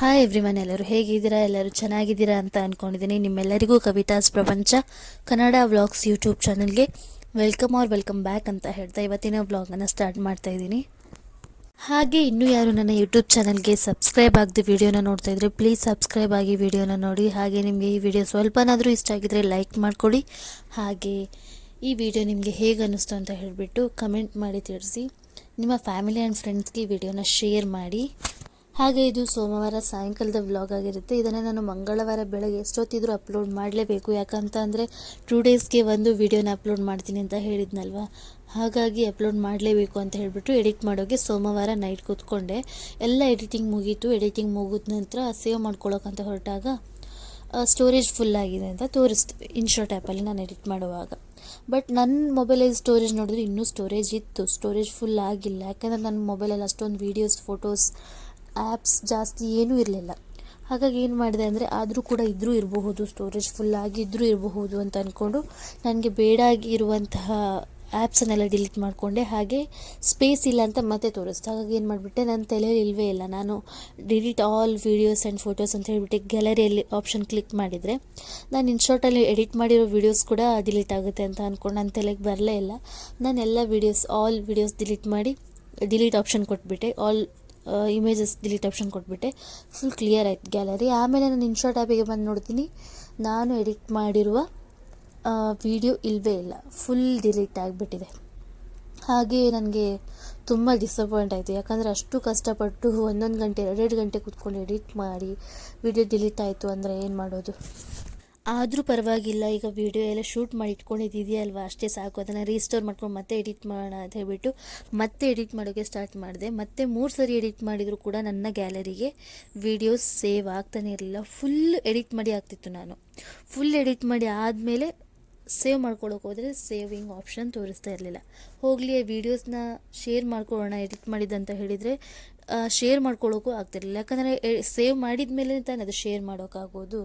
Hi everyone ಎಲ್ಲರೂ ಹೇಗಿದ್ದೀರಾ? ಎಲ್ಲರೂ ಚೆನ್ನಾಗಿದ್ದೀರಾ ಅಂತ ಅಂದ್ಕೊಂಡಿದ್ದೀನಿ ನಿಮ್ಮೆಲ್ಲರಿಗೂ ಕವಿತಾಸ್ ಪ್ರಪಂಚ ಕನ್ನಡ ವ್ಲಾಗ್ಸ್ ಯೂಟ್ಯೂಬ್ ಚಾನಲ್ಗೆ ವೆಲ್ಕಮ್ ಆರ್ ವೆಲ್ಕಮ್ ಬ್ಯಾಕ್ ಅಂತ ಹೇಳ್ತಾ ಇವತ್ತಿನ ವ್ಲಾಗನ್ನು ಸ್ಟಾರ್ಟ್ ಮಾಡ್ತಾ ಇದ್ದೀನಿ. ಹಾಗೆ ಇನ್ನೂ ಯಾರು ನನ್ನ ಯೂಟ್ಯೂಬ್ ಚಾನಲ್ಗೆ ಸಬ್ಸ್ಕ್ರೈಬ್ ಆಗದೆ ವಿಡಿಯೋನ ನೋಡ್ತಾ ಇದ್ರೆ ಪ್ಲೀಸ್ ಸಬ್ಸ್ಕ್ರೈಬ್ ಆಗಿ ವಿಡಿಯೋನ ನೋಡಿ. ಹಾಗೆ ನಿಮಗೆ ಈ ವಿಡಿಯೋ ಸ್ವಲ್ಪನಾದರೂ ಇಷ್ಟ ಆಗಿದ್ರೆ ಲೈಕ್ ಮಾಡ್ಕೊಳ್ಳಿ ಹಾಗೆ ಈ ವಿಡಿಯೋ ನಿಮಗೆ ಹೇಗೆ ಅನ್ನಿಸ್ತು ಅಂತ ಹೇಳಿಬಿಟ್ಟು ಕಮೆಂಟ್ ಮಾಡಿ ತಿಳಿಸಿ. ನಿಮ್ಮ ಫ್ಯಾಮಿಲಿ ಆ್ಯಂಡ್ ಫ್ರೆಂಡ್ಸ್ಗೆ ಈ ವಿಡಿಯೋನ ಶೇರ್ ಮಾಡಿ. ಹಾಗೆ ಇದು ಸೋಮವಾರ ಸಾಯಂಕಾಲದ ವ್ಲಾಗ್ ಆಗಿರುತ್ತೆ. ಇದನ್ನು ನಾನು ಮಂಗಳವಾರ ಬೆಳಗ್ಗೆ ಎಷ್ಟೊತ್ತಿದ್ರೂ ಅಪ್ಲೋಡ್ ಮಾಡಲೇಬೇಕು. ಯಾಕಂತ ಅಂದರೆ ಟೂ ಡೇಸ್ಗೆ ಒಂದು ವೀಡಿಯೋನ ಅಪ್ಲೋಡ್ ಮಾಡ್ತೀನಿ ಅಂತ ಹೇಳಿದ್ನಲ್ವ? ಹಾಗಾಗಿ ಅಪ್ಲೋಡ್ ಮಾಡಲೇಬೇಕು ಅಂತ ಹೇಳಿಬಿಟ್ಟು ಎಡಿಟ್ ಮಾಡೋಕ್ಕೆ ಸೋಮವಾರ ನೈಟ್ ಕೂತ್ಕೊಂಡೆ. ಎಲ್ಲ ಎಡಿಟಿಂಗ್ ಮುಗೀತು. ಎಡಿಟಿಂಗ್ ಮುಗಿದ ನಂತರ ಸೇವ್ ಮಾಡ್ಕೊಳ್ಳೋಕ್ಕಂತ ಹೊರಟಾಗ ಸ್ಟೋರೇಜ್ ಫುಲ್ ಆಗಿದೆ ಅಂತ ತೋರಿಸ್ತೀವಿ. ಇನ್ಶಾರ್ಟ್ ಆ್ಯಪಲ್ಲಿ ನಾನು ಎಡಿಟ್ ಮಾಡುವಾಗ. ಬಟ್ ನನ್ನ ಮೊಬೈಲಲ್ಲಿ ಸ್ಟೋರೇಜ್ ನೋಡಿದ್ರೆ ಇನ್ನೂ ಸ್ಟೋರೇಜ್ ಇತ್ತು. ಸ್ಟೋರೇಜ್ ಫುಲ್ ಆಗಿಲ್ಲ. ಯಾಕಂದರೆ ನನ್ನ ಮೊಬೈಲಲ್ಲಿ ಅಷ್ಟೊಂದು ವೀಡಿಯೋಸ್ ಫೋಟೋಸ್ ಆ್ಯಪ್ಸ್ ಜಾಸ್ತಿ ಏನೂ ಇರಲಿಲ್ಲ. ಹಾಗಾಗಿ ಏನು ಮಾಡಿದೆ ಅಂದರೆ ಆದರೂ ಕೂಡ ಇದ್ದರೂ ಇರಬಹುದು ಸ್ಟೋರೇಜ್ ಫುಲ್ ಆಗಿದ್ದರೂ ಇರಬಹುದು ಅಂತ ಅಂದ್ಕೊಂಡು ನನಗೆ ಬೇಡ ಇರುವಂತಹ ಆ್ಯಪ್ಸನ್ನೆಲ್ಲ ಡಿಲೀಟ್ ಮಾಡಿಕೊಂಡೆ. ಹಾಗೆ ಸ್ಪೇಸ್ ಇಲ್ಲ ಅಂತ ಮತ್ತೆ ತೋರಿಸ್ತು ಹಾಗಾಗಿ ಏನು ಮಾಡಿಬಿಟ್ಟೆ ನನ್ನ ತಲೆಯಲ್ಲಿ ಇಲ್ಲವೇ ಇಲ್ಲ. ನಾನು delete all videos and photos ಅಂತ ಹೇಳಿಬಿಟ್ಟು ಗ್ಯಾಲರಿಯಲ್ಲಿ ಆಪ್ಷನ್ ಕ್ಲಿಕ್ ಮಾಡಿದರೆ ನಾನು ಇನ್ಶಾರ್ಟಲ್ಲಿ ಎಡಿಟ್ ಮಾಡಿರೋ ವೀಡಿಯೋಸ್ ಕೂಡ ಡಿಲೀಟ್ ಆಗುತ್ತೆ ಅಂತ ಅಂದ್ಕೊಂಡು ನನ್ನ ತಲೆಗೆ ಬರಲೇ ಇಲ್ಲ. ನಾನು ಎಲ್ಲ ವೀಡಿಯೋಸ್ ಆಲ್ ವೀಡಿಯೋಸ್ ಡಿಲೀಟ್ ಮಾಡಿ ಡಿಲೀಟ್ ಆಪ್ಷನ್ ಕೊಟ್ಬಿಟ್ಟೆ. ಆಲ್ ಇಮೇಜಸ್ ಡಿಲೀಟ್ ಆಪ್ಷನ್ ಕೊಟ್ಬಿಟ್ಟೆ. ಫುಲ್ ಕ್ಲಿಯರ್ ಆಯ್ತು ಗ್ಯಾಲರಿ ಆಮೇಲೆ ನಾನು ಇನ್ಶಾರ್ಟ್ ಆ್ಯಪಿಗೆ ಬಂದು ನೋಡ್ತೀನಿ. ನಾನು ಎಡಿಟ್ ಮಾಡಿರುವ ವಿಡಿಯೋ ಇಲ್ಲವೇ ಇಲ್ಲ. ಫುಲ್ ಡಿಲೀಟ್ ಆಗಿಬಿಟ್ಟಿದೆ. ಹಾಗೆ ನನಗೆ ತುಂಬ ಡಿಸಪಾಯಿಂಟ್ ಆಯಿತು. ಯಾಕಂದರೆ ಅಷ್ಟು ಕಷ್ಟಪಟ್ಟು ಒಂದೊಂದು ಗಂಟೆ, ಎರಡೆರಡು ಗಂಟೆ ಕೂತ್ಕೊಂಡು ಎಡಿಟ್ ಮಾಡಿ ವಿಡಿಯೋ ಡಿಲೀಟ್ ಆಯಿತು ಅಂದರೆ ಏನು ಮಾಡೋದು? ಆದರೂ ಪರವಾಗಿಲ್ಲ, ಈಗ ವಿಡಿಯೋ ಎಲ್ಲ ಶೂಟ್ ಮಾಡಿ ಇಟ್ಕೊಂಡಿದ್ದೀಯಲ್ವಾ? ಅಷ್ಟೇ ಸಾಕು, ಅದನ್ನು ರೀಸ್ಟೋರ್ ಮಾಡ್ಕೊಂಡು ಮತ್ತೆ ಎಡಿಟ್ ಮಾಡೋಣ ಅಂತ ಹೇಳ್ಬಿಟ್ಟು ಮತ್ತೆ ಎಡಿಟ್ ಮಾಡೋಕ್ಕೆ ಸ್ಟಾರ್ಟ್ ಮಾಡಿದೆ. ಮತ್ತೆ ಮೂರು ಸರಿ ಎಡಿಟ್ ಮಾಡಿದರೂ ಕೂಡ ನನ್ನ ಗ್ಯಾಲರಿಗೆ ವಿಡಿಯೋಸ್ ಸೇವ್ ಆಗ್ತಾನೆ ಇರಲಿಲ್ಲ. ಫುಲ್ ಎಡಿಟ್ ಮಾಡಿ ಆಗ್ತಿತ್ತು ನಾನು. ಫುಲ್ ಎಡಿಟ್ ಮಾಡಿ ಆದಮೇಲೆ ಸೇವ್ ಮಾಡ್ಕೊಳ್ಳೋಕೆ ಹೋದರೆ ಸೇವಿಂಗ್ ಆಪ್ಷನ್ ತೋರಿಸ್ತಾ ಇರಲಿಲ್ಲ. ಹೋಗಲಿ ವೀಡಿಯೋಸ್ನ ಶೇರ್ ಮಾಡ್ಕೊಳ್ಳೋಣ ಎಡಿಟ್ ಮಾಡಿದ್ದಂತ ಹೇಳಿದರೆ ಶೇರ್ ಮಾಡ್ಕೊಳ್ಳೋಕ್ಕೂ ಆಗ್ತಿರಲಿಲ್ಲ. ಯಾಕಂದರೆ ಸೇವ್ ಮಾಡಿದ ಮೇಲೆ ತಾನೇ ಅದು ಶೇರ್ ಮಾಡೋಕ್ಕಾಗೋದು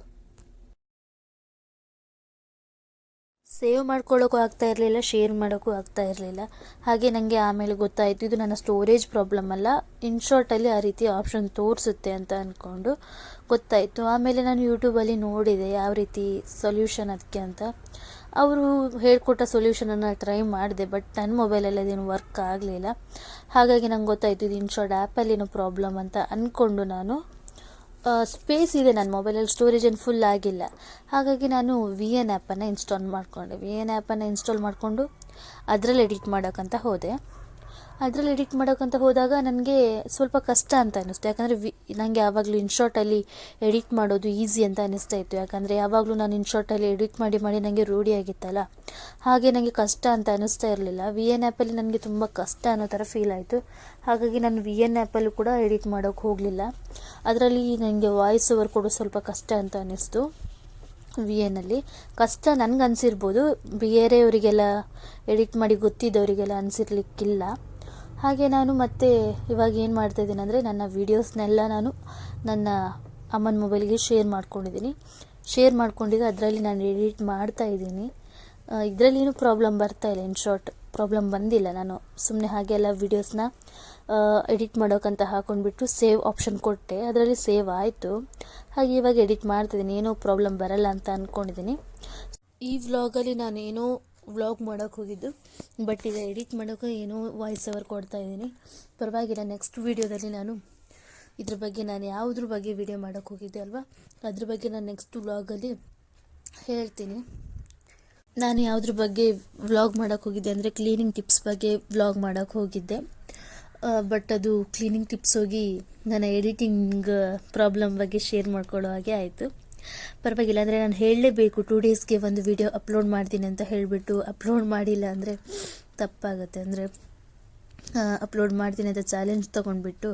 ಸೇವ್ ಮಾಡ್ಕೊಳ್ಳೋಕ್ಕೂ ಆಗ್ತಾ ಇರಲಿಲ್ಲ, ಶೇರ್ ಮಾಡೋಕ್ಕೂ ಆಗ್ತಾ ಇರಲಿಲ್ಲ. ಹಾಗೆ ನನಗೆ ಆಮೇಲೆ ಗೊತ್ತಾಯಿತು, ಇದು ನನ್ನ ಸ್ಟೋರೇಜ್ ಪ್ರಾಬ್ಲಮ್ ಅಲ್ಲ. ಇನ್ ಶಾರ್ಟಲ್ಲಿ ಆ ರೀತಿ ಆಪ್ಷನ್ ತೋರಿಸುತ್ತೆ ಅಂತ ಅಂದ್ಕೊಂಡು ಗೊತ್ತಾಯಿತು. ಆಮೇಲೆ ನಾನು ಯೂಟ್ಯೂಬಲ್ಲಿ ನೋಡಿದೆ ಯಾವ ರೀತಿ ಸೊಲ್ಯೂಷನ್ ಅದಕ್ಕೆ ಅಂತ. ಅವರು ಹೇಳಿಕೊಟ್ಟ ಸೊಲ್ಯೂಷನನ್ನು ಟ್ರೈ ಮಾಡಿದೆ ಬಟ್ ನನ್ನ ಮೊಬೈಲಲ್ಲಿ ಅದೇನು ವರ್ಕ್ ಆಗಲಿಲ್ಲ. ಹಾಗಾಗಿ ನಂಗೆ ಗೊತ್ತಾಯಿತು, ಇದು ಇನ್ ಇನ್ಶಾರ್ಟ್ ಆ್ಯಪಲ್ಲೇನೋ ಪ್ರಾಬ್ಲಮ್ ಅಂತ ಅಂದ್ಕೊಂಡು ನಾನು ಸ್ಪೇಸ್ ಇದೆ ನನ್ನ ಮೊಬೈಲಲ್ಲಿ ಸ್ಟೋರೇಜ್ ಏನು ಫುಲ್ ಆಗಿಲ್ಲ. ಹಾಗಾಗಿ ನಾನು ವಿ ಎನ್ ಆ್ಯಪನ್ನು ಇನ್ಸ್ಟಾಲ್ ಮಾಡಿಕೊಂಡೆ. ವಿ ಎನ್ ಆ್ಯಪನ್ನು ಇನ್ಸ್ಟಾಲ್ ಮಾಡಿಕೊಂಡು ಅದರಲ್ಲಿ ಎಡಿಟ್ ಮಾಡೋಕ್ಕಂತ ಹೋದೆ. ಅದರಲ್ಲಿ ಎಡಿಟ್ ಮಾಡೋಕ್ಕಂತ ಹೋದಾಗ ನನಗೆ ಸ್ವಲ್ಪ ಕಷ್ಟ ಅಂತ ಅನ್ನಿಸ್ತು. ಯಾಕಂದರೆ ವಿ ನನಗೆ ಯಾವಾಗಲೂ ಇನ್ಶಾರ್ಟಲ್ಲಿ ಎಡಿಟ್ ಮಾಡೋದು ಈಸಿ ಅಂತ ಅನ್ನಿಸ್ತಾ ಇತ್ತು. ಯಾಕಂದರೆ ಯಾವಾಗಲೂ ನಾನು ಇನ್ಶಾರ್ಟಲ್ಲಿ ಎಡಿಟ್ ಮಾಡಿ ಮಾಡಿ ನನಗೆ ರೂಢಿಯಾಗಿತ್ತಲ್ಲ ಹಾಗೆ ನನಗೆ ಕಷ್ಟ ಅಂತ ಅನ್ನಿಸ್ತಾ ಇರಲಿಲ್ಲ. ವಿ ಎನ್ ಆ್ಯಪಲ್ಲಿ ನನಗೆ ತುಂಬ ಕಷ್ಟ ಅನ್ನೋ ಥರ ಫೀಲ್ ಆಯಿತು. ಹಾಗಾಗಿ ನಾನು ವಿ ಎನ್ ಆ್ಯಪಲ್ಲೂ ಕೂಡ ಎಡಿಟ್ ಮಾಡೋಕ್ಕೆ ಹೋಗಲಿಲ್ಲ. ಅದರಲ್ಲಿ ನನಗೆ ವಾಯ್ಸ್ ಓವರ್ ಕೊಡೋದು ಸ್ವಲ್ಪ ಕಷ್ಟ ಅಂತ ಅನ್ನಿಸ್ತು. ವಿ ಎನಲ್ಲಿ ಕಷ್ಟ ನನಗೆ ಅನಿಸಿರ್ಬೋದು. ಬೇರೆಯವರಿಗೆಲ್ಲ ಎಡಿಟ್ ಮಾಡಿ ಗೊತ್ತಿದ್ದವರಿಗೆಲ್ಲ ಅನಿಸಿರ್ಲಿಕ್ಕಿಲ್ಲ. ಹಾಗೆ ನಾನು ಮತ್ತೆ ಇವಾಗ ಏನು ಮಾಡ್ತಾಯಿದ್ದೀನಿ ಅಂದರೆ ನನ್ನ ವೀಡಿಯೋಸ್ನೆಲ್ಲ ನಾನು ನನ್ನ ಅಮ್ಮನ ಮೊಬೈಲ್ಗೆ ಶೇರ್ ಮಾಡ್ಕೊಂಡಿದ್ದೀನಿ. ಶೇರ್ ಮಾಡ್ಕೊಂಡಿದ್ದು ಅದರಲ್ಲಿ ನಾನು ಎಡಿಟ್ ಮಾಡ್ತಾ ಇದ್ದೀನಿ. ಇದರಲ್ಲಿ ಏನು ಪ್ರಾಬ್ಲಮ್ ಬರ್ತಾ ಇಲ್ಲ. ಇನ್ ಶಾರ್ಟ್ ಪ್ರಾಬ್ಲಮ್ ಬಂದಿಲ್ಲ ನಾನು. ಸುಮ್ಮನೆ ಹಾಗೆಲ್ಲ ವೀಡಿಯೋಸ್ನ ಎಡಿಟ್ ಮಾಡೋಕ್ಕಂತ ಹಾಕೊಂಡ್ಬಿಟ್ಟು ಸೇವ್ ಆಪ್ಷನ್ ಕೊಟ್ಟೆ. ಅದರಲ್ಲಿ ಸೇವ್ ಆಯಿತು. ಹಾಗೆ ಇವಾಗ ಎಡಿಟ್ ಮಾಡ್ತಿದ್ದೀನಿ ಏನೂ ಪ್ರಾಬ್ಲಮ್ ಬರಲ್ಲ ಅಂತ ಅಂದ್ಕೊಂಡಿದ್ದೀನಿ ಈ ವ್ಲಾಗಲ್ಲಿ ನಾನೇನೋ ವ್ಲಾಗ್ ಮಾಡೋಕ್ಕೆ ಹೋಗಿದ್ದು. ಬಟ್ ಈಗ ಎಡಿಟ್ ಮಾಡೋಕ್ಕೆ ಏನೋ ವಾಯ್ಸ್ ಓವರ್ ಕೊಡ್ತಾ ಇದ್ದೀನಿ. ಪರವಾಗಿಲ್ಲ ನೆಕ್ಸ್ಟ್ ವೀಡಿಯೋದಲ್ಲಿ ನಾನು ಇದ್ರ ಬಗ್ಗೆ ನಾನು ಯಾವುದ್ರ ಬಗ್ಗೆ ವಿಡಿಯೋ ಮಾಡೋಕ್ಕೆ ಹೋಗಿದ್ದೆ ಅಲ್ವಾ? ಅದ್ರ ಬಗ್ಗೆ ನಾನು ನೆಕ್ಸ್ಟ್ ವ್ಲಾಗಲ್ಲಿ ಹೇಳ್ತೀನಿ. ನಾನು ಯಾವುದ್ರ ಬಗ್ಗೆ ವ್ಲಾಗ್ ಮಾಡೋಕ್ಕೆ ಹೋಗಿದ್ದೆ ಅಂದರೆ ಕ್ಲೀನಿಂಗ್ ಟಿಪ್ಸ್ ಬಗ್ಗೆ ವ್ಲಾಗ್ ಮಾಡೋಕ್ಕೆ ಹೋಗಿದ್ದೆ. ಬಟ್ ಅದು ಕ್ಲೀನಿಂಗ್ ಟಿಪ್ಸ್ ಹೋಗಿ ನನ್ನ ಎಡಿಟಿಂಗ್ ಪ್ರಾಬ್ಲಮ್ ಬಗ್ಗೆ ಶೇರ್ ಮಾಡ್ಕೊಳ್ಳೋ ಹಾಗೆ ಆಯಿತು. ಪರವಾಗಿಲ್ಲ ಅಂದರೆ ನಾನು ಹೇಳಲೇಬೇಕು. ಟೂ ಡೇಸ್ಗೆ ಒಂದು ವಿಡಿಯೋ ಅಪ್ಲೋಡ್ ಮಾಡ್ತೀನಿ ಅಂತ ಹೇಳಿಬಿಟ್ಟು ಅಪ್ಲೋಡ್ ಮಾಡಿಲ್ಲ ಅಂದರೆ ತಪ್ಪಾಗುತ್ತೆ. ಅಂದರೆ ಅಪ್ಲೋಡ್ ಮಾಡ್ತೀನಿ ಅಂತ ಚಾಲೆಂಜ್ ತೊಗೊಂಡ್ಬಿಟ್ಟು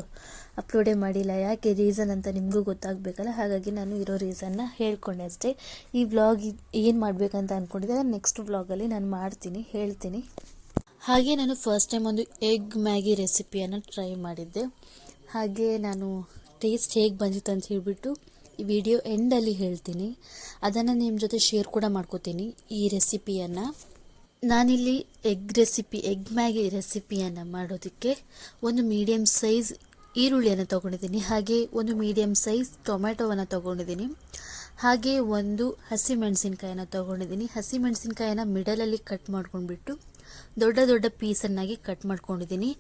ಅಪ್ಲೋಡೇ ಮಾಡಿಲ್ಲ. ಯಾಕೆ ರೀಸನ್ ಅಂತ ನಿಮಗೂ ಗೊತ್ತಾಗಬೇಕಲ್ಲ? ಹಾಗಾಗಿ ನಾನು ಇರೋ ರೀಸನ್ನ ಹೇಳ್ಕೊಂಡೆ ಅಷ್ಟೇ. ಈ ವ್ಲಾಗ್ ಏನು ಮಾಡಬೇಕಂತ ಅಂದ್ಕೊಂಡಿದ್ದೆ ನೆಕ್ಸ್ಟ್ ವ್ಲಾಗಲ್ಲಿ ನಾನು ಮಾಡ್ತೀನಿ, ಹೇಳ್ತೀನಿ. ಹಾಗೆ ನಾನು ಫಸ್ಟ್ ಟೈಮ್ ಒಂದು ಎಗ್ ಮ್ಯಾಗಿ ರೆಸಿಪಿಯನ್ನು ಟ್ರೈ ಮಾಡಿದ್ದೆ. ಹಾಗೆ ನಾನು ಟೇಸ್ಟ್ ಹೇಗೆ ಬಂದಿತ್ತು ಅಂತ ಹೇಳಿಬಿಟ್ಟು ವಿಡಿಯೋ ಎಂಡಲ್ಲಿ ಹೇಳ್ತೀನಿ. ಅದನ್ನು ನಿಮ್ಮ ಜೊತೆ ಶೇರ್ ಕೂಡ ಮಾಡ್ಕೋತೀನಿ, ಈ ರೆಸಿಪಿಯನ್ನು ನಾನಿಲ್ಲಿ ಎಗ್ ರೆಸಿಪಿ ಎಗ್ ಮ್ಯಾಗಿ ರೆಸಿಪಿಯನ್ನು ಮಾಡೋದಕ್ಕೆ ಒಂದು ಮೀಡಿಯಮ್ ಸೈಜ್ ಈರುಳ್ಳಿಯನ್ನು ತೊಗೊಂಡಿದ್ದೀನಿ. ಹಾಗೆ ಒಂದು ಮೀಡಿಯಮ್ ಸೈಜ್ ಟೊಮ್ಯಾಟೊವನ್ನು ತೊಗೊಂಡಿದ್ದೀನಿ. ಹಾಗೆ ಒಂದು ಹಸಿಮೆಣಸಿನ್ಕಾಯನ್ನು ತೊಗೊಂಡಿದ್ದೀನಿ. ಹಸಿಮೆಣಸಿನ್ಕಾಯನ್ನು ಮಿಡಲಲ್ಲಿ ಕಟ್ ಮಾಡ್ಕೊಂಡ್ಬಿಟ್ಟು ದೊಡ್ಡ ದೊಡ್ಡ ಪೀಸನ್ನಾಗಿ ಕಟ್ ಮಾಡ್ಕೊಂಡಿದ್ದೀನಿ.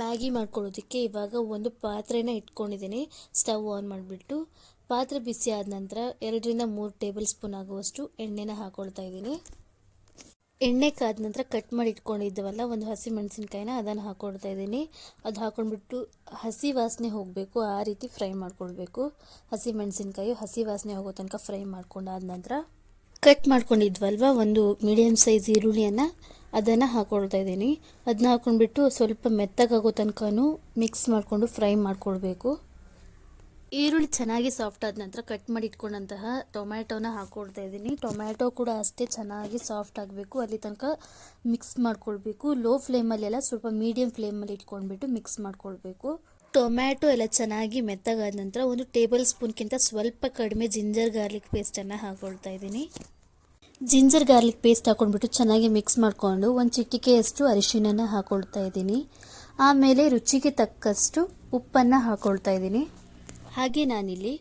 ಮ್ಯಾಗಿ ಮಾಡ್ಕೊಳ್ಳೋದಕ್ಕೆ ಇವಾಗ ಒಂದು ಪಾತ್ರೆನ ಇಟ್ಕೊಂಡಿದ್ದೀನಿ, ಸ್ಟವ್ ಆನ್ ಮಾಡಿಬಿಟ್ಟು. ಪಾತ್ರೆ ಬಿಸಿ ಆದ ನಂತರ ಎರಡರಿಂದ ಮೂರು ಟೇಬಲ್ ಸ್ಪೂನ್ ಆಗುವಷ್ಟು ಎಣ್ಣೆನ ಹಾಕ್ಕೊಳ್ತಾ ಇದ್ದೀನಿ. ಎಣ್ಣೆ ಕಾದ ನಂತರ ಕಟ್ ಮಾಡಿ ಇಟ್ಕೊಂಡಿದ್ದವಲ್ಲ, ಒಂದು ಹಸಿ ಮೆಣಸಿನ್ಕಾಯಿನ ಅದನ್ನು ಹಾಕ್ಕೊಳ್ತಾ ಇದ್ದೀನಿ. ಅದು ಹಾಕೊಂಡ್ಬಿಟ್ಟು ಹಸಿ ವಾಸನೆ ಹೋಗಬೇಕು, ಆ ರೀತಿ ಫ್ರೈ ಮಾಡ್ಕೊಳ್ಬೇಕು. ಹಸಿ ಮೆಣಸಿನ್ಕಾಯಿ ಹಸಿ ವಾಸನೆ ಹೋಗೋ ತನಕ ಫ್ರೈ ಮಾಡ್ಕೊಂಡಾದ ನಂತರ ಕಟ್ ಮಾಡ್ಕೊಂಡಿದ್ವಲ್ವ, ಒಂದು ಮೀಡಿಯಮ್ ಸೈಜ್ ಈರುಳ್ಳಿಯನ್ನು ಅದನ್ನು ಹಾಕ್ಕೊಳ್ತಾ ಇದ್ದೀನಿ. ಅದನ್ನ ಹಾಕ್ಕೊಂಡ್ಬಿಟ್ಟು ಸ್ವಲ್ಪ ಮೆತ್ತಗಾಗೋ ತನಕನೂ ಮಿಕ್ಸ್ ಮಾಡಿಕೊಂಡು ಫ್ರೈ ಮಾಡ್ಕೊಳ್ಬೇಕು. ಈರುಳ್ಳಿ ಚೆನ್ನಾಗಿ ಸಾಫ್ಟ್ ಆದ ನಂತರ ಕಟ್ ಮಾಡಿ ಇಟ್ಕೊಂಡಂತಹ ಟೊಮ್ಯಾಟೋನ ಹಾಕೊಳ್ತಾ ಇದ್ದೀನಿ. ಟೊಮ್ಯಾಟೊ ಕೂಡ ಅಷ್ಟೇ ಚೆನ್ನಾಗಿ ಸಾಫ್ಟ್ ಆಗಬೇಕು. ಅಲ್ಲಿ ತನಕ ಮಿಕ್ಸ್ ಮಾಡ್ಕೊಳ್ಬೇಕು. ಲೋ ಫ್ಲೇಮಲ್ಲೆಲ್ಲ ಸ್ವಲ್ಪ ಮೀಡಿಯಮ್ ಫ್ಲೇಮಲ್ಲಿ ಇಟ್ಕೊಂಡ್ಬಿಟ್ಟು ಮಿಕ್ಸ್ ಮಾಡ್ಕೊಳ್ಬೇಕು. ಟೊಮ್ಯಾಟೊ ಎಲ್ಲ ಚೆನ್ನಾಗಿ ಮೆತ್ತಗಾದ ನಂತರ ಒಂದು ಟೇಬಲ್ ಸ್ಪೂನ್ಗಿಂತ ಸ್ವಲ್ಪ ಕಡಿಮೆ ಜಿಂಜರ್ ಗಾರ್ಲಿಕ್ ಪೇಸ್ಟನ್ನು ಹಾಕ್ಕೊಳ್ತಾ ಇದ್ದೀನಿ. ಜಿಂಜರ್ ಗಾರ್ಲಿಕ್ ಪೇಸ್ಟ್ ಹಾಕೊಂಡ್ಬಿಟ್ಟು ಚೆನ್ನಾಗಿ ಮಿಕ್ಸ್ ಮಾಡಿಕೊಂಡು ಒಂದು ಚಿಟಿಕೆಯಷ್ಟು ಅರಿಶಿಣನ ಹಾಕ್ಕೊಳ್ತಾ ಇದ್ದೀನಿ. ಆಮೇಲೆ ರುಚಿಗೆ ತಕ್ಕಷ್ಟು ಉಪ್ಪನ್ನು ಹಾಕ್ಕೊಳ್ತಾ ಇದ್ದೀನಿ. ಹಾಗೆ ನಾನಿಲ್ಲಿ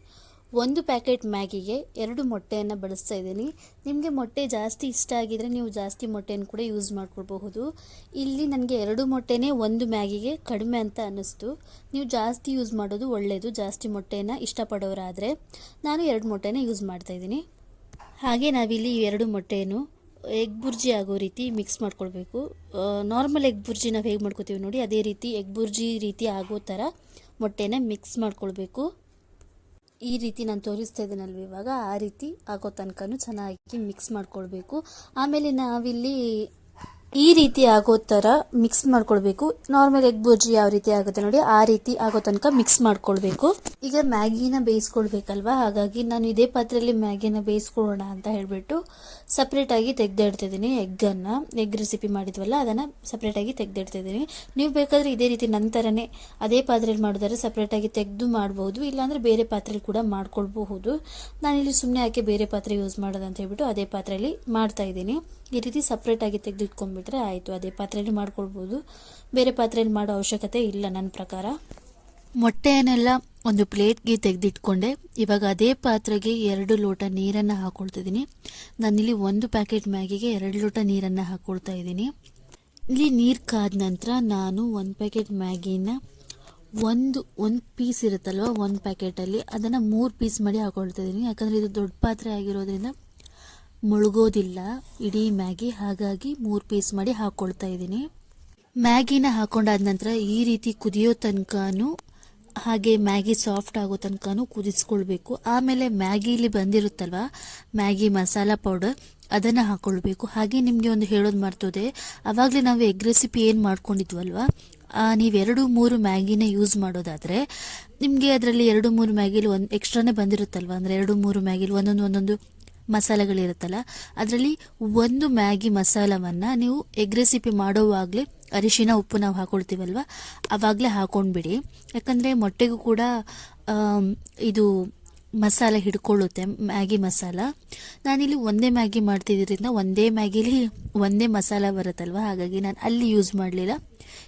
ಒಂದು ಪ್ಯಾಕೆಟ್ ಮ್ಯಾಗಿಗೆ ಎರಡು ಮೊಟ್ಟೆಯನ್ನು ಬಳಸ್ತಾ ಇದ್ದೀನಿ. ನಿಮಗೆ ಮೊಟ್ಟೆ ಜಾಸ್ತಿ ಇಷ್ಟ ಆಗಿದರೆ ನೀವು ಜಾಸ್ತಿ ಮೊಟ್ಟೆಯನ್ನು ಕೂಡ ಯೂಸ್ ಮಾಡ್ಕೊಳ್ಬಹುದು. ಇಲ್ಲಿ ನನಗೆ ಎರಡು ಮೊಟ್ಟೆನೇ ಒಂದು ಮ್ಯಾಗಿಗೆ ಕಡಿಮೆ ಅಂತ ಅನ್ನಿಸ್ತು. ನೀವು ಜಾಸ್ತಿ ಯೂಸ್ ಮಾಡೋದು ಒಳ್ಳೆಯದು ಜಾಸ್ತಿ ಮೊಟ್ಟೆಯನ್ನು ಇಷ್ಟಪಡೋರಾದರೆ ನಾನು ಎರಡು ಮೊಟ್ಟೆನೇ ಯೂಸ್ ಮಾಡ್ತಾ ಇದ್ದೀನಿ. ಹಾಗೆ ನಾವಿಲ್ಲಿ ಎರಡು ಮೊಟ್ಟೆಯನ್ನು ಎಗ್ ಬುರ್ಜಿ ಆಗೋ ರೀತಿ ಮಿಕ್ಸ್ ಮಾಡ್ಕೊಳ್ಬೇಕು. ನಾರ್ಮಲ್ ಎಗ್ ಬುರ್ಜಿ ನಾವು ಹೇಗೆ ಮಾಡ್ಕೋತೀವಿ ನೋಡಿ, ಅದೇ ರೀತಿ ಎಗ್ ಬುರ್ಜಿ ರೀತಿ ಆಗೋ ಥರ ಮೊಟ್ಟೆನ ಮಿಕ್ಸ್ ಮಾಡ್ಕೊಳ್ಬೇಕು. ಈ ರೀತಿ ನಾನು ತೋರಿಸ್ತಾ ಇದ್ದೀನಲ್ವ ಇವಾಗ, ಆ ರೀತಿ ಆಗೋ ತನಕನೂ ಚೆನ್ನಾಗಿ ಮಿಕ್ಸ್ ಮಾಡ್ಕೊಳ್ಬೇಕು. ಆಮೇಲೆ ನಾವಿಲ್ಲಿ ಈ ರೀತಿ ಆಗೋ ಥರ ಮಿಕ್ಸ್ ಮಾಡ್ಕೊಳ್ಬೇಕು. ನಾರ್ಮಲ್ ಎಗ್ ಬುರ್ಜಿ ಯಾವ ರೀತಿ ಆಗುತ್ತೆ ನೋಡಿ, ಆ ರೀತಿ ಆಗೋ ತನಕ ಮಿಕ್ಸ್ ಮಾಡ್ಕೊಳ್ಬೇಕು. ಈಗ ಮ್ಯಾಗಿನ ಬೇಯಿಸ್ಕೊಳ್ಬೇಕಲ್ವಾ? ಹಾಗಾಗಿ ನಾನು ಇದೇ ಪಾತ್ರೆಯಲ್ಲಿ ಮ್ಯಾಗಿನ ಬೇಯಿಸ್ಕೊಳ್ಳೋಣ ಅಂತ ಹೇಳಿಬಿಟ್ಟು ಸಪ್ರೇಟಾಗಿ ತೆಗೆದಿಡ್ತಿದ್ದೀನಿ ಎಗ್ಗನ್ನು ಎಗ್ ರೆಸಿಪಿ ಮಾಡಿದ್ವಲ್ಲ, ಅದನ್ನು ಸಪ್ರೇಟಾಗಿ ತೆಗೆದಿಡ್ತಿದ್ದೀನಿ. ನೀವು ಬೇಕಾದರೆ ಇದೇ ರೀತಿ ನಂತರನೇ ಅದೇ ಪಾತ್ರೆಯಲ್ಲಿ ಮಾಡಿದರೆ ಸಪ್ರೇಟಾಗಿ ತೆಗೆದು ಮಾಡ್ಬೋದು. ಇಲ್ಲಾಂದರೆ ಬೇರೆ ಪಾತ್ರೆಯಲ್ಲಿ ಕೂಡ ಮಾಡ್ಕೊಳ್ಬಹುದು. ನಾನಿಲ್ಲಿ ಸುಮ್ಮನೆ ಯಾಕೆ ಬೇರೆ ಪಾತ್ರೆ ಯೂಸ್ ಮಾಡೋದಂತ ಹೇಳ್ಬಿಟ್ಟು ಅದೇ ಪಾತ್ರೆಯಲ್ಲಿ ಮಾಡ್ತಾ ಇದ್ದೀನಿ. ಈ ರೀತಿ ಸಪ್ರೇಟಾಗಿ ತೆಗೆದಿಟ್ಕೊಂಡ್ಬಿಟ್ರೆ ಆಯಿತು, ಅದೇ ಪಾತ್ರೆಯಲ್ಲಿ ಮಾಡ್ಕೊಳ್ಬೋದು. ಬೇರೆ ಪಾತ್ರೆಯಲ್ಲಿ ಮಾಡೋ ಅವಶ್ಯಕತೆ ಇಲ್ಲ ನನ್ನ ಪ್ರಕಾರ. ಮೊಟ್ಟೆಯನ್ನೆಲ್ಲ ಒಂದು ಪ್ಲೇಟ್ಗೆ ತೆಗೆದಿಟ್ಕೊಂಡೆ. ಇವಾಗ ಅದೇ ಪಾತ್ರೆಗೆ ಎರಡು ಲೋಟ ನೀರನ್ನು ಹಾಕೊಳ್ತಿದ್ದೀನಿ. ನಾನಿಲ್ಲಿ ಒಂದು ಪ್ಯಾಕೆಟ್ ಮ್ಯಾಗಿಗೆ ಎರಡು ಲೋಟ ನೀರನ್ನು ಹಾಕ್ಕೊಳ್ತಾ ಇದ್ದೀನಿ. ಇಲ್ಲಿ ನೀರು ಕಾದ ನಂತರ ನಾನು ಒಂದು ಪ್ಯಾಕೆಟ್ ಮ್ಯಾಗಿನ ಒಂದು ಒಂದು ಪೀಸ್ ಇರುತ್ತಲ್ವ, ಒಂದು ಪ್ಯಾಕೆಟಲ್ಲಿ ಅದನ್ನು ಮೂರು ಪೀಸ್ ಮಾಡಿ ಹಾಕೊಳ್ತಾ ಇದ್ದೀನಿ ಯಾಕಂದರೆ ಇದು ದೊಡ್ಡ ಪಾತ್ರೆ ಆಗಿರೋದ್ರಿಂದ ಮುಳುಗೋದಿಲ್ಲ. ಇಡೀ ಮ್ಯಾಗಿ ಹಾಗಾಗಿ ಮೂರು ಪೀಸ್ ಮಾಡಿ ಹಾಕ್ಕೊಳ್ತಾ ಇದ್ದೀನಿ. ಮ್ಯಾಗಿನ ಹಾಕೊಂಡಾದ ನಂತರ ಈ ರೀತಿ ಕುದಿಯೋ ತನಕನೂ, ಹಾಗೆ ಮ್ಯಾಗಿ ಸಾಫ್ಟ್ ಆಗೋ ತನಕನೂ ಕುದಿಸ್ಕೊಳ್ಬೇಕು. ಆಮೇಲೆ ಮ್ಯಾಗಿಲಿ ಬಂದಿರುತ್ತಲ್ವ, ಮ್ಯಾಗಿ ಮಸಾಲ ಪೌಡರ್ ಅದನ್ನು ಹಾಕ್ಕೊಳ್ಬೇಕು ಹಾಗೆ ನಿಮಗೆ ಒಂದು ಹೇಳೋದು ಮಾಡ್ತದೆ ಆವಾಗಲೇ ನಾವು ಎಗ್ ರೆಸಿಪಿ ಏನು ಮಾಡ್ಕೊಂಡಿದ್ವಲ್ವ ನೀವೆರಡು ಮೂರು ಮ್ಯಾಗಿನ ಯೂಸ್ ಮಾಡೋದಾದರೆ, ನಿಮಗೆ ಅದರಲ್ಲಿ ಎರಡು ಮೂರು ಮ್ಯಾಗಿಲಿ ಒಂದು ಎಕ್ಸ್ಟ್ರಾನೇ ಬಂದಿರುತ್ತಲ್ವ, ಅಂದರೆ ಎರಡು ಮೂರು ಮ್ಯಾಗಿಲಿ ಒಂದೊಂದು ಒಂದೊಂದು ಮಸಾಲೆಗಳಿರುತ್ತಲ್ಲ, ಅದರಲ್ಲಿ ಒಂದು ಮ್ಯಾಗಿ ಮಸಾಲವನ್ನು ನೀವು ಎಗ್ ರೆಸಿಪಿ ಮಾಡೋವಾಗಲೇ ಅರಿಶಿನ, ಉಪ್ಪು ನಾವು ಹಾಕೊಳ್ತೀವಲ್ವ? ಆವಾಗಲೇ ಹಾಕೊಂಡ್ಬಿಡಿ. ಯಾಕಂದರೆ ಮೊಟ್ಟೆಗೂ ಕೂಡ ಇದು ಮಸಾಲೆ ಹಿಡ್ಕೊಳ್ಳುತ್ತೆ, ಮ್ಯಾಗಿ ಮಸಾಲ. ನಾನಿಲ್ಲಿ ಒಂದೇ ಮ್ಯಾಗಿ ಮಾಡ್ತಿದ್ದರಿಂದ ಒಂದೇ ಮ್ಯಾಗಿಲಿ ಒಂದೇ ಮಸಾಲ ಬರುತ್ತಲ್ವ? ಹಾಗಾಗಿ ನಾನು ಅಲ್ಲಿ ಯೂಸ್ ಮಾಡಲಿಲ್ಲ.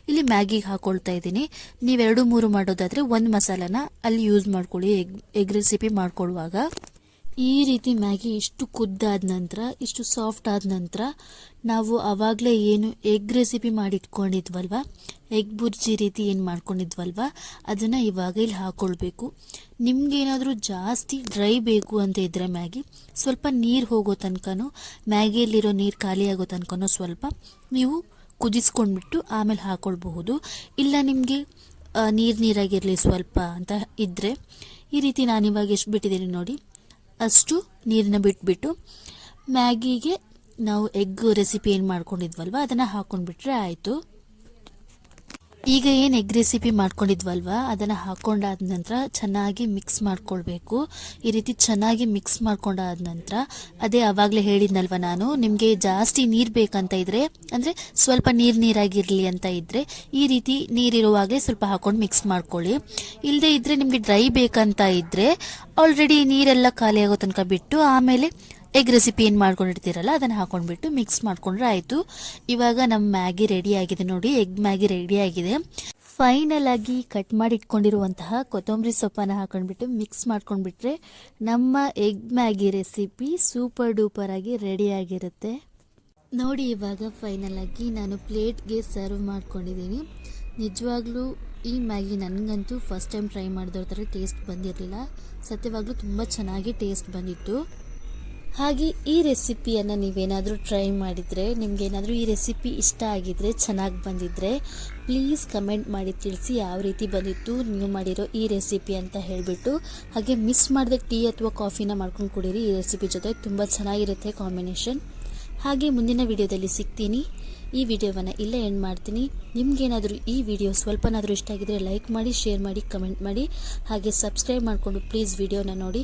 ಇಲ್ಲಿ ಮ್ಯಾಗಿಗೆ ಹಾಕೊಳ್ತಾ ಇದ್ದೀನಿ. ನೀವೆರಡು ಮೂರು ಮಾಡೋದಾದರೆ ಒಂದು ಮಸಾಲನ ಅಲ್ಲಿ ಯೂಸ್ ಮಾಡ್ಕೊಳ್ಳಿ, ಎಗ್ ಎಗ್ ರೆಸಿಪಿ ಮಾಡ್ಕೊಳ್ಳುವಾಗ. ಈ ರೀತಿ ಮ್ಯಾಗಿ ಇಷ್ಟು ಕುದ್ದಾದ ನಂತರ, ಇಷ್ಟು ಸಾಫ್ಟ್ ಆದ ನಂತರ ನಾವು ಆವಾಗಲೇ ಏನು ಎಗ್ ರೆಸಿಪಿ ಮಾಡಿಟ್ಕೊಂಡಿದ್ವಲ್ವ? ಎಗ್ ಬುರ್ಜಿ ರೀತಿ ಏನು ಮಾಡ್ಕೊಂಡಿದ್ವಲ್ವ? ಅದನ್ನು ಇವಾಗ ಇಲ್ಲಿ ಹಾಕ್ಕೊಳ್ಬೇಕು ನಿಮಗೇನಾದರೂ ಜಾಸ್ತಿ ಡ್ರೈ ಬೇಕು ಅಂತ ಇದ್ದರೆ ಮ್ಯಾಗಿ, ಸ್ವಲ್ಪ ನೀರು ಹೋಗೋ ತನಕನೂ, ಮ್ಯಾಗಿಯಲ್ಲಿರೋ ನೀರು ಖಾಲಿಯಾಗೋ ತನಕನೂ ಸ್ವಲ್ಪ ನೀವು ಕುದಿಸ್ಕೊಂಡ್ಬಿಟ್ಟು ಆಮೇಲೆ ಹಾಕ್ಕೊಳ್ಬಹುದು ಇಲ್ಲ ನಿಮಗೆ ನೀರು ನೀರಾಗಿರಲಿ ಸ್ವಲ್ಪ ಅಂತ ಇದ್ದರೆ ಈ ರೀತಿ ನಾನಿವಾಗ ಎಷ್ಟು ಬಿಟ್ಟಿದ್ದೀನಿ ನೋಡಿ. ಅಷ್ಟು ನೀರನ್ನ ಬಿಟ್ಬಿಟ್ಟು ಮ್ಯಾಗಿಗೆ ನಾವು ಎಗ್ ರೆಸಿಪಿ ಏನು ಮಾಡ್ಕೊಂಡಿದ್ವಲ್ವ ಅದನ್ನು ಹಾಕ್ಕೊಂಡ್ಬಿಟ್ರೆ ಆಯಿತು. ಈಗ ಏನು ಎಗ್ ರೆಸಿಪಿ ಮಾಡ್ಕೊಂಡಿದ್ವಲ್ವ? ಅದನ್ನು ಹಾಕ್ಕೊಂಡಾದ ನಂತರ ಚೆನ್ನಾಗಿ ಮಿಕ್ಸ್ ಮಾಡ್ಕೊಳ್ಬೇಕು. ಈ ರೀತಿ ಚೆನ್ನಾಗಿ ಮಿಕ್ಸ್ ಮಾಡ್ಕೊಂಡಾದ ನಂತರ, ಅದೇ ಆವಾಗಲೇ ಹೇಳಿದ್ನಲ್ವ ನಾನು, ನಿಮಗೆ ಜಾಸ್ತಿ ನೀರು ಬೇಕಂತ ಇದ್ದರೆ ಅಂದರೆ ಸ್ವಲ್ಪ ನೀರು ನೀರಾಗಿರಲಿ ಅಂತ ಇದ್ದರೆ ಈ ರೀತಿ ನೀರಿರುವಾಗಲೇ ಸ್ವಲ್ಪ ಹಾಕ್ಕೊಂಡು ಮಿಕ್ಸ್ ಮಾಡ್ಕೊಳ್ಳಿ. ಇಲ್ಲದೆ ಇದ್ದರೆ ನಿಮಗೆ ಡ್ರೈ ಬೇಕಂತ ಇದ್ದರೆ ಆಲ್ರೆಡಿ ನೀರೆಲ್ಲ ಖಾಲಿ ಆಗೋ ತನಕ ಬಿಟ್ಟು ಆಮೇಲೆ ಎಗ್ ರೆಸಿಪಿ ಏನು ಮಾಡ್ಕೊಂಡಿರ್ತೀರಲ್ಲ, ಅದನ್ನು ಹಾಕೊಂಡ್ಬಿಟ್ಟು ಮಿಕ್ಸ್ ಮಾಡ್ಕೊಂಡ್ರೆ ಆಯಿತು. ಇವಾಗ ನಮ್ಮ ಮ್ಯಾಗಿ ರೆಡಿ ಆಗಿದೆ ನೋಡಿ ಎಗ್ ಮ್ಯಾಗಿ ರೆಡಿ ಆಗಿದೆ. ಫೈನಲ್ ಕಟ್ ಮಾಡಿ ಇಟ್ಕೊಂಡಿರುವಂತಹ ಕೊತ್ತಂಬರಿ ಸೊಪ್ಪನ್ನು ಹಾಕೊಂಡ್ಬಿಟ್ಟು ಮಿಕ್ಸ್ ಮಾಡ್ಕೊಂಡ್ಬಿಟ್ರೆ ನಮ್ಮ egg Maggi recipe super duper ಆಗಿ ರೆಡಿ ಆಗಿರುತ್ತೆ. ನೋಡಿ ಇವಾಗ ಫೈನಲ್ ಆಗಿ ನಾನು ಪ್ಲೇಟ್ಗೆ ಸರ್ವ್ ಮಾಡ್ಕೊಂಡಿದ್ದೀನಿ. ನಿಜವಾಗ್ಲೂ ಈ ಮ್ಯಾಗಿ ನನಗಂತೂ ಫಸ್ಟ್ ಟೈಮ್ ಟ್ರೈ ಮಾಡಿದವ್ರ ಥರ ಟೇಸ್ಟ್ ಬಂದಿರಲಿಲ್ಲ. ಸತ್ಯವಾಗ್ಲೂ ತುಂಬ ಚೆನ್ನಾಗಿ ಟೇಸ್ಟ್ ಬಂದಿತ್ತು. ಹಾಗೆ ಈ ರೆಸಿಪಿಯನ್ನು ನೀವೇನಾದರೂ ಟ್ರೈ ಮಾಡಿದರೆ, ನಿಮಗೇನಾದರೂ ಈ ರೆಸಿಪಿ ಇಷ್ಟ ಆಗಿದರೆ, ಚೆನ್ನಾಗಿ ಬಂದಿದ್ದರೆ ಪ್ಲೀಸ್ ಕಮೆಂಟ್ ಮಾಡಿ ತಿಳಿಸಿ ಯಾವ ರೀತಿ ಬಂದಿತ್ತು, ನೀವು ಮಾಡಿರೋ ಈ ರೆಸಿಪಿ ಅಂತ ಹೇಳಿಬಿಟ್ಟು, ಹಾಗೆ ಮಿಸ್ ಮಾಡಿದೆ ಟೀ ಅಥವಾ ಕಾಫಿನ ಮಾಡ್ಕೊಂಡು ಕುಡೀರಿ, ಈ ರೆಸಿಪಿ ಜೊತೆ ತುಂಬ ಚೆನ್ನಾಗಿರುತ್ತೆ ಕಾಂಬಿನೇಷನ್ ಹಾಗೆ ಮುಂದಿನ ವಿಡಿಯೋದಲ್ಲಿ ಸಿಗ್ತೀನಿ. ಈ ವಿಡಿಯೋವನ್ನು ಇಲ್ಲೇ ಎಂಡ್ ಮಾಡ್ತೀನಿ. ನಿಮಗೇನಾದರೂ ಈ ವಿಡಿಯೋ ಸ್ವಲ್ಪನಾದರೂ ಇಷ್ಟ ಆಗಿದ್ರೆ ಲೈಕ್ ಮಾಡಿ ಶೇರ್ ಮಾಡಿ ಕಮೆಂಟ್ ಮಾಡಿ, ಹಾಗೆ ಸಬ್ಸ್ಕ್ರೈಬ್ ಮಾಡಿಕೊಂಡು ಪ್ಲೀಸ್ ವಿಡಿಯೋನ ನೋಡಿ.